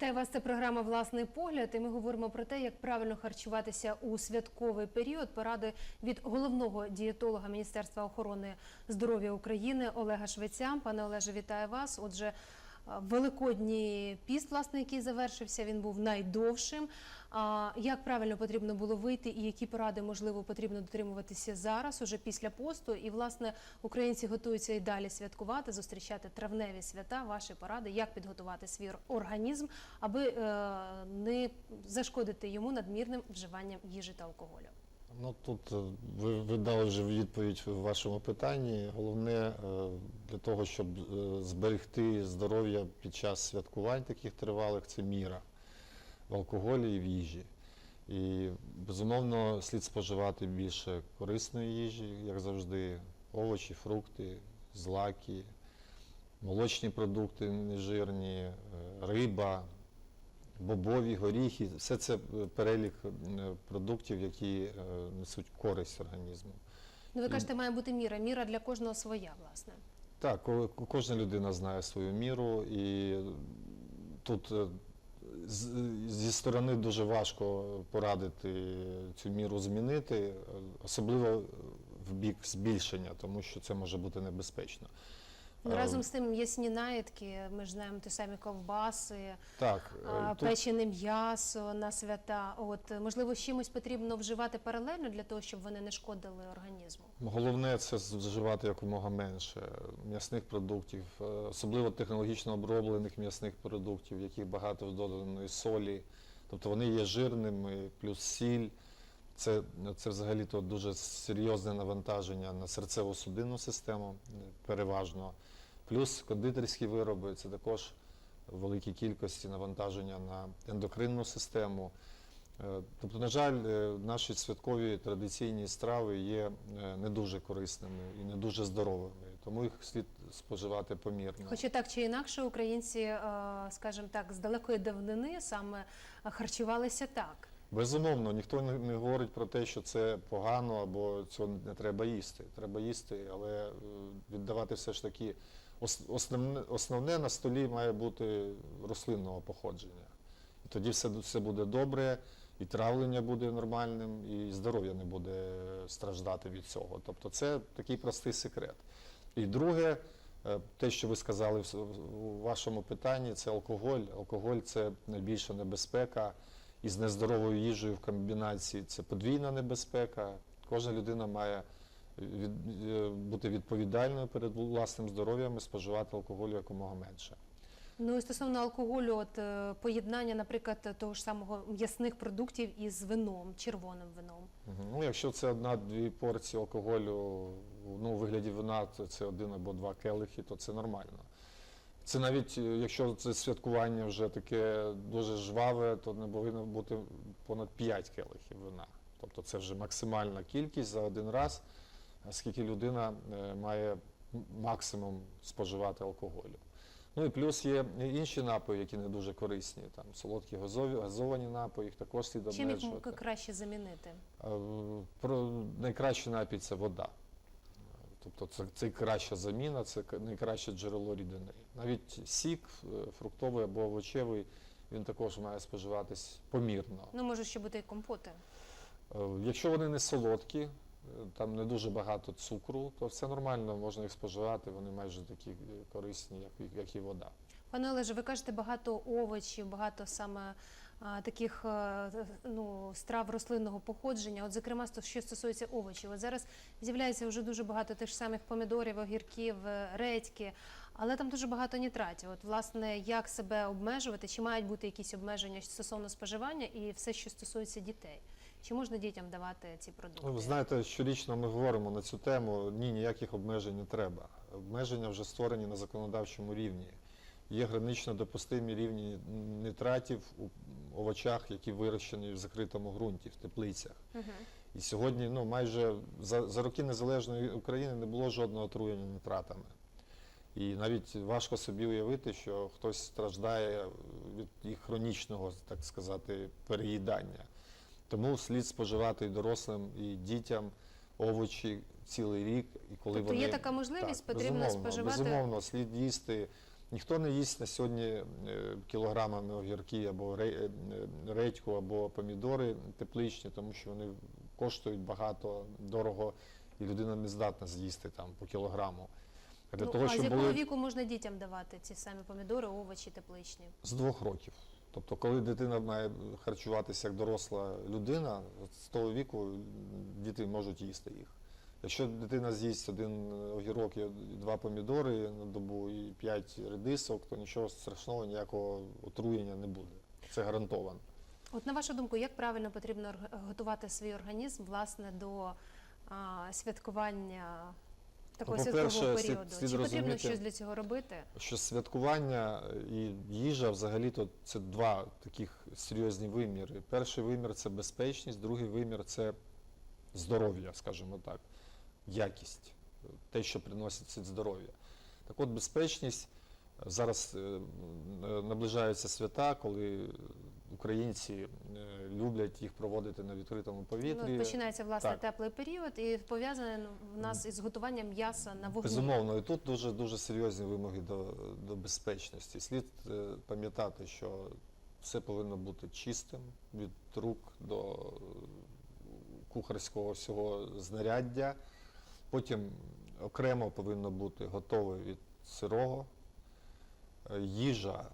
Вітаю вас. Це програма Власний погляд. І ми говоримо про те, як правильно харчуватися у святковий період. Поради від головного дієтолога Міністерства охорони здоров'я України Олега Швеця. Пане Олеже, вітаю вас. Отже, Великодній піст, власне, який завершився, він був найдовшим. А як правильно потрібно було вийти, і які поради можливо потрібно дотримуватися зараз, уже після посту? І власне українці готуються і далі святкувати, зустрічати травневі свята. Ваші поради, як підготувати свій організм, аби е, не зашкодити йому надмірним вживанням їжі та алкоголю. Ну тут е, ви, ви дали вже відповідь в вашому питанні. Головне е, для того, щоб е, зберегти здоров'я під час святкувань таких тривалих, це міра в алкоголі і в їжі. І безумовно слід споживати більше корисної їжі, як завжди, овочі, фрукти, злаки, молочні продукти нежирні, риба, бобові, горіхи, все це е, перелік е, продуктів, які е, несуть користь організму. Ну ви кажете, має бути міра. Міра для кожного своя, власне. Так, ко- кожна людина знає свою міру, і тут зі сторони дуже важко порадити цю міру змінити, особливо в бік збільшення, тому що це може бути небезпечно. Ну, Е, разом з тим м'ясні наїдки, ми ж знаємо ті самі ковбаси, Так, е, а, тут- печене м'ясо на свята. От е, можливо, з чимось потрібно вживати паралельно для того, щоб вони не шкодили організму. Головне це вживати якомога менше м'ясних продуктів, е, особливо технологічно оброблених м'ясних продуктів, в яких багато доданої солі. Тобто вони є жирними, плюс сіль. Це, це взагалі то дуже серйозне навантаження на серцево-судинну систему, е, переважно. Плюс кондитерські вироби це також в великій кількості навантаження на ендокринну систему. Е, Тобто, на жаль, е, наші святкові традиційні страви є е, не дуже корисними і не дуже здоровими, тому їх слід споживати помірно. Хоча так чи інакше, українці, скажімо так, з далекої давнини саме харчувалися так. Безумовно, ніхто не, говорить про те, що це погано або цього не треба їсти. Треба їсти, але віддавати все ж таки основне, основне на столі має бути рослинного походження. І тоді все, все буде добре, і травлення буде нормальним, і здоров'я не буде страждати від цього. Тобто це такий простий секрет. І друге, е, те, що ви сказали у вашому питанні, це алкоголь. Алкоголь це найбільша небезпека. І з нездоровою їжею в комбінації це подвійна небезпека. Кожна людина має від, е, бути відповідальною перед власним здоров'ям і споживати алкоголю якомога менше. Ну і стосовно алкоголю, от е, поєднання, наприклад, того ж самого м'ясних продуктів із вином, червоним вином. Мгм. Ну, якщо це одна-дві порції алкоголю ну, у вигляді вина, то це один або два келихи, то це нормально. Це навіть е, якщо це святкування вже таке дуже жваве, то не повинно бути понад 5 келихів вина. Тобто це вже максимальна кількість за один раз, скільки людина е, має максимум споживати алкоголю. Ну і плюс є інші напої, які не дуже корисні. Там солодкі газові, газовані напої, їх також слід Чим їх краще замінити? Е, Про найкращий напій це вода. Тобто це, це краща заміна, це найкраще джерело рідини. Навіть сік е, фруктовий або овочевий, він також має споживатись помірно. Ну, може ще бути і компоти. Якщо вони не солодкі, там не дуже багато цукру, то все нормально, можна їх споживати, вони майже такі корисні, як, як і вода. Пане Олеже, ви кажете багато овочів, багато саме а, таких е, ну, страв рослинного походження. От, зокрема, що стосується овочів. От зараз з'являється вже дуже багато тих самих помідорів, огірків, е, редьки, але там дуже багато нітратів. От, власне, як себе обмежувати, чи мають бути якісь обмеження стосовно споживання і все, що стосується дітей? Чи можна дітям давати ці продукти? Ви знаєте, щорічно ми говоримо на цю тему. Ні, ніяких обмежень не треба. Обмеження вже створені на законодавчому рівні. Є гранично допустимі рівні нитратів у овочах, які вирощені в закритому ґрунті, в теплицях. Мгм. І сьогодні ну, майже за, за роки незалежної України не було жодного отруєння нитратами. І навіть важко собі уявити, що хтось страждає від їх хронічного, так сказати, переїдання. Тому слід споживати і дорослим, і дітям овочі цілий рік. І коли Тобто вони є така можливість, Так, потрібно безумовно, споживати? Безумовно, слід їсти Ніхто не їсть на сьогодні е, кілограмами огірки або е, редьку, або помідори тепличні, тому що вони коштують багато, дорого, і людина не здатна з'їсти там по кілограму. А для ну, того, а з якого були віку можна дітям давати ці самі помідори, овочі тепличні? з двох років. Тобто, коли дитина має харчуватися як доросла людина, з того віку діти можуть їсти їх. Якщо дитина з'їсть один огірок і два помідори на добу і п'ять редисок, то нічого страшного, ніякого отруєння не буде. Це гарантовано. От на вашу думку, як правильно потрібно готувати свій організм власне до а, святкування такого Ну, святкового по-перше, слід- періоду? слід Чи потрібно щось для цього робити? Що святкування і їжа взагалі-то це два таких серйозні виміри. Перший вимір це безпечність, другий вимір це здоров'я, скажімо так, якість, те, що приносить здоров'я. Так от безпечність зараз е, наближаються свята, коли українці е, люблять їх проводити на відкритому Ну, повітрі. от починається власне Так. теплий період і пов'язане ну, в нас із готуванням м'яса на вогні. Безумовно, і тут дуже дуже серйозні вимоги до, до безпечності. Слід е, пам'ятати, що все повинно бути чистим від рук до кухарського всього знаряддя. Потім окремо повинно бути готове від сирого. Е, Їжа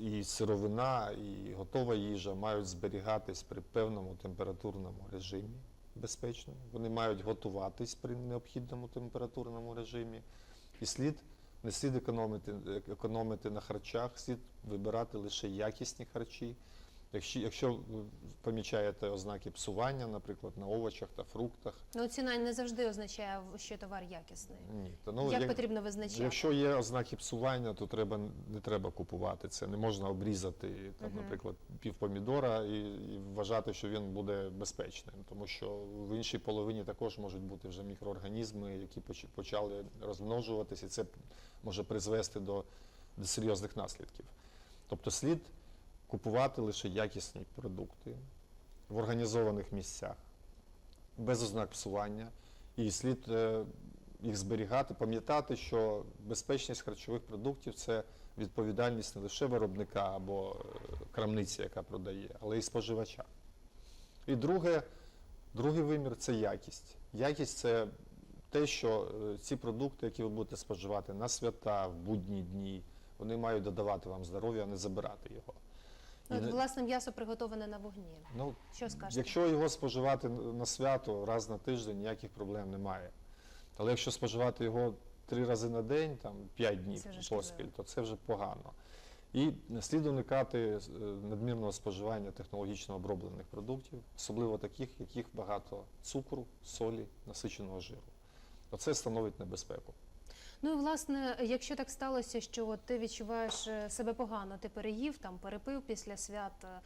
і сировина, і готова їжа мають зберігатись при певному температурному режимі безпечному. Вони мають готуватись при необхідному температурному режимі. І слід не слід економити, економити на харчах, слід вибирати лише якісні харчі. Якщо, якщо ви помічаєте ознаки псування, наприклад, на овочах та фруктах, Ну, ціна не завжди означає, що товар якісний. ні. То, ну, як як- потрібно визначати? Якщо є ознаки псування, то треба не треба купувати це. Не можна обрізати там, Мгм. наприклад, пів помідора і, і вважати, що він буде безпечним, тому що в іншій половині також можуть бути вже мікроорганізми, які поч- почали розмножуватися, і це може призвести до, до серйозних наслідків. Тобто слід купувати лише якісні продукти в організованих місцях, без ознак псування, і слід е, їх зберігати, пам'ятати, що безпечність харчових продуктів це відповідальність не лише виробника або е, крамниці, яка продає, але й споживача. І друге, другий вимір це якість. Якість це те, що е, ці продукти, які ви будете споживати на свята, в будні дні, вони мають додавати вам здоров'я, а не забирати його. От, власне, м'ясо приготоване на вогні. ну, Що скажете? Якщо його споживати на свято раз на тиждень, ніяких проблем немає. Але якщо споживати його три рази на день, там п'ять днів поспіль, то це вже погано. І слід уникати е, надмірного споживання технологічно оброблених продуктів, особливо таких, яких багато цукру, солі, насиченого жиру. Оце становить небезпеку. Ну і власне, якщо так сталося, що ти відчуваєш е, себе погано, ти переїв там, перепив після свят. е,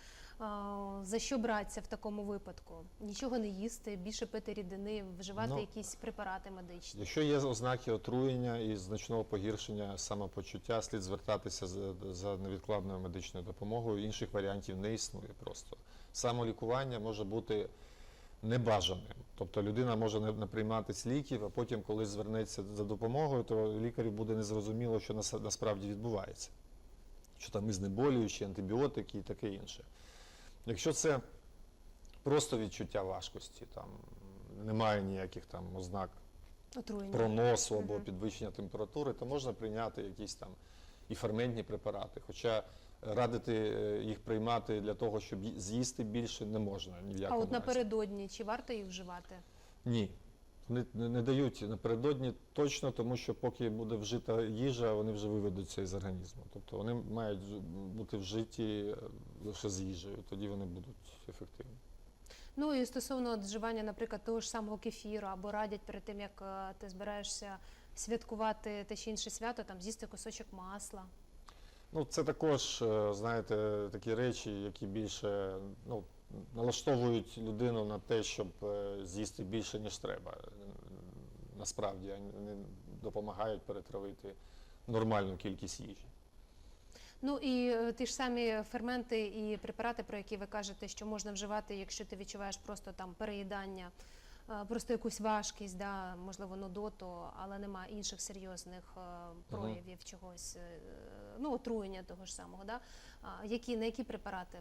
За що братися в такому випадку? Нічого не їсти, більше пити рідини, вживати Ну, якісь препарати медичні. Якщо є ознаки отруєння і значного погіршення самопочуття, слід звертатися за, за невідкладною медичною допомогою. Інших варіантів не існує просто. Самолікування може бути небажаним. Тобто людина може не, прийматись ліків, а потім, коли звернеться за допомогою, то лікарю буде незрозуміло, що насправді відбувається. Що там і знеболюючі, антибіотики і таке інше. Якщо це просто відчуття важкості, там немає ніяких там ознак Отруєння. проносу або підвищення температури, то можна прийняти якісь там і ферментні препарати. Хоча радити е, їх приймати для того, щоб з'їсти більше, не можна ні в А от разі. напередодні чи варто їх вживати? Ні. Вони не, дають напередодні точно, тому що поки буде вжита їжа, вони вже виведуться із організму. Тобто вони мають бути вжиті е, лише з їжею, тоді вони будуть ефективні. Ну і стосовно вживання, наприклад, того ж самого кефіру, або радять перед тим, як е, ти збираєшся святкувати те чи інше свято, там з'їсти кусочок масла. Ну, це також, е, знаєте, такі речі, які більше ну, налаштовують людину на те, щоб е, з'їсти більше, ніж треба. Насправді вони допомагають перетравити нормальну кількість їжі. Ну і е, ті ж самі ферменти і препарати, про які ви кажете, що можна вживати, якщо ти відчуваєш просто там переїдання просто якусь важкість, да, можливо, нудоту, але немає інших серйозних е, проявів чогось, е, ну, отруєння того ж самого. Да? Які, на які препарати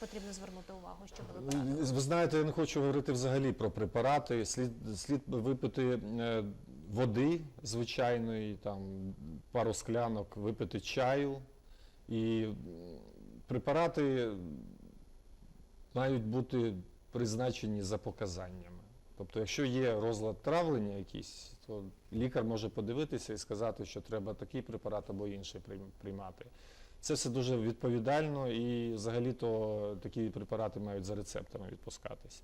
потрібно звернути увагу, щоб ви знаєте, я не хочу говорити взагалі про препарати. Слід, слід випити е, води звичайної, там пару склянок, випити чаю. І препарати мають бути призначені за показаннями. Тобто, якщо є розлад травлення якийсь, то лікар може подивитися і сказати, що треба такий препарат або інший прийм- приймати. Це все дуже відповідально і взагалі-то такі препарати мають за рецептами відпускатись.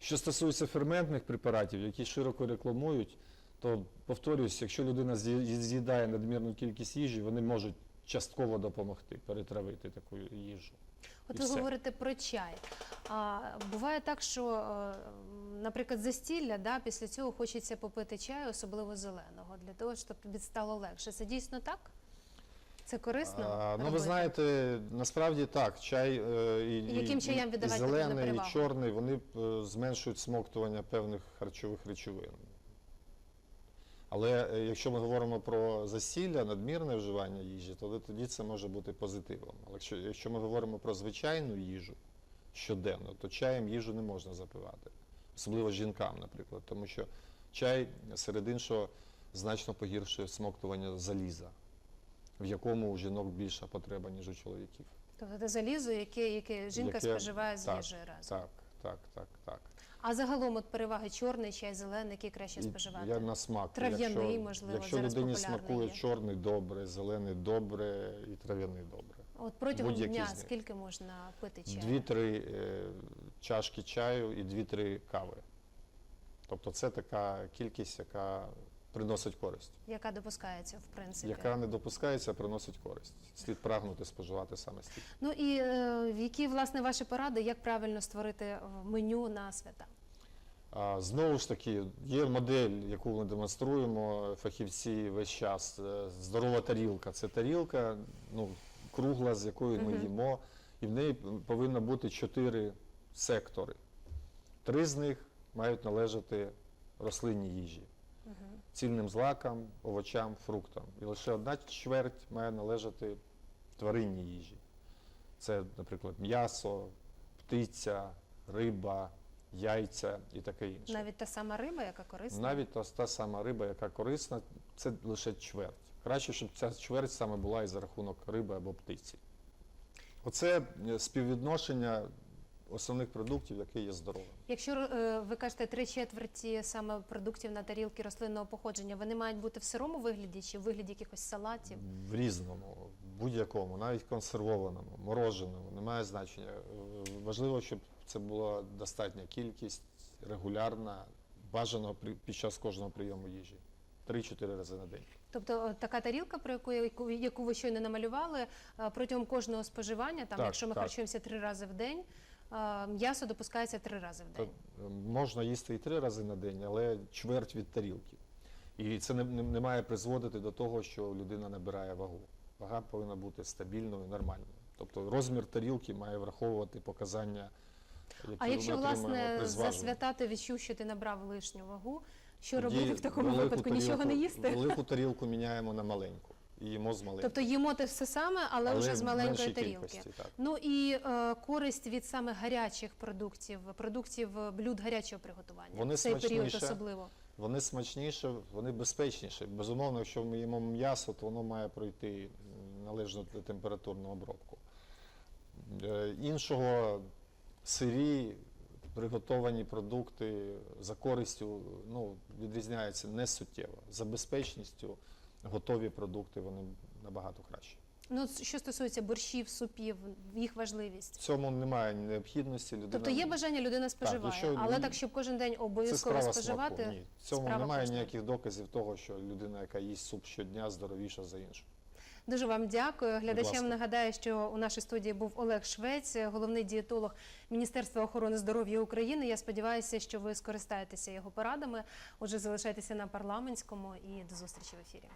Що стосується ферментних препаратів, які широко рекламують, то повторюсь, якщо людина з'їдає надмірну кількість їжі, вони можуть частково допомогти перетравити таку їжу. От ви все. говорите про чай. А буває так, що, е, наприклад, застілля, да, після цього хочеться попити чаю, особливо зеленого, для того, щоб тобі стало легше. Це дійсно так? Це корисно? А, ну, ви знаєте, насправді так, чай е, і, І яким чаям і потрібно зелений, і чорний, вони е, зменшують смоктування певних харчових речовин. Але е, якщо ми говоримо про засілля, надмірне вживання їжі, то тоді це може бути позитивом. Але якщо, якщо ми говоримо про звичайну їжу щоденно, то чаєм їжу не можна запивати. Особливо жінкам, наприклад, тому що чай серед іншого значно погіршує смоктування заліза, в якому у жінок більша потреба, ніж у чоловіків. Тобто це залізо, яке, яке жінка Яке- споживає з так, їжею разом. Так, так, так, так. А загалом от переваги чорний чай, зелений, який краще споживати? Я на смак. Трав'яний, якщо, можливо, якщо зараз людині смакує є. чорний добре, зелений добре і трав'яний добре. От протягом дня скільки можна пити чаю? Дві-три е, чашки чаю і дві-три кави. Тобто це така кількість, яка приносить користь. Яка допускається, в принципі? Яка не допускається, приносить користь. Слід прагнути споживати саме стільки. Ну і е, які власне ваші поради, як правильно створити меню на свята? Знову ж таки, є модель, яку ми демонструємо фахівці весь час. Е, Здорова тарілка. Це тарілка, ну, кругла, з якої ми їмо, і в неї повинно бути чотири сектори. Три з них мають належати рослинній їжі, цільним злакам, овочам, фруктам. І лише одна чверть має належати тваринній їжі. Це, наприклад, м'ясо, птиця, риба, яйця і таке інше. Навіть та сама риба, яка корисна? Навіть та, та сама риба, яка корисна, це лише чверть. Краще, щоб ця чверть саме була і за рахунок риби або птиці. Оце е, співвідношення основних продуктів, яке є здоровим. Якщо е, ви кажете три четверті саме продуктів на тарілки рослинного походження, вони мають бути в сирому вигляді чи в вигляді якихось салатів? В різному, будь-якому, навіть консервованому, мороженому, немає значення. Е, Важливо, щоб це була достатня кількість, регулярна, бажано під час кожного прийому їжі. 3-4 рази на день. Тобто е, така тарілка, про яку, яку, яку ви щойно намалювали, е, протягом кожного споживання, там, Так, якщо ми так. харчуємося три рази в день, м'ясо допускається три рази в день. е, можна їсти і три рази на день, але чверть від тарілки. І це не, не, не має призводити до того, що людина набирає вагу. Вага повинна бути стабільною, нормальною. Тобто розмір тарілки має враховувати показання, які А якщо ми власне при за зважуванні. свята ти відчув, що ти набрав лишню вагу, що Тоді робити в такому велику випадку? Нічого не тарілку- їсти? Велику тарілку міняємо на маленьку. І їмо з маленької. Тобто їмо те все саме, але, вже з в маленької меншій тарілки. кількості, так. Ну і е, користь від саме гарячих продуктів, продуктів е, блюд гарячого приготування. Вони в цей період смачніше. особливо. Вони смачніше, вони безпечніші. Безумовно, якщо ми їмо м'ясо, то воно має пройти належну температурну обробку. Е, Іншого сирі, приготовані продукти за користю ну, відрізняються не суттєво. За безпечністю готові продукти вони набагато краще. Ну що стосується борщів, супів, їх важливість В цьому немає необхідності. Людина... Тобто є бажання, людина споживає, якщо але так, щоб кожен день обов'язково споживати. смаку. Ні. В цьому справа немає кожного. ніяких доказів того, що людина, яка їсть суп щодня, здоровіша за іншу. Дуже вам дякую. Глядачам нагадаю, що у нашій студії був Олег Швець, головний дієтолог Міністерства охорони здоров'я України. Я сподіваюся, що ви скористаєтеся його порадами. Отже, залишайтеся на парламентському і до зустрічі в ефірі.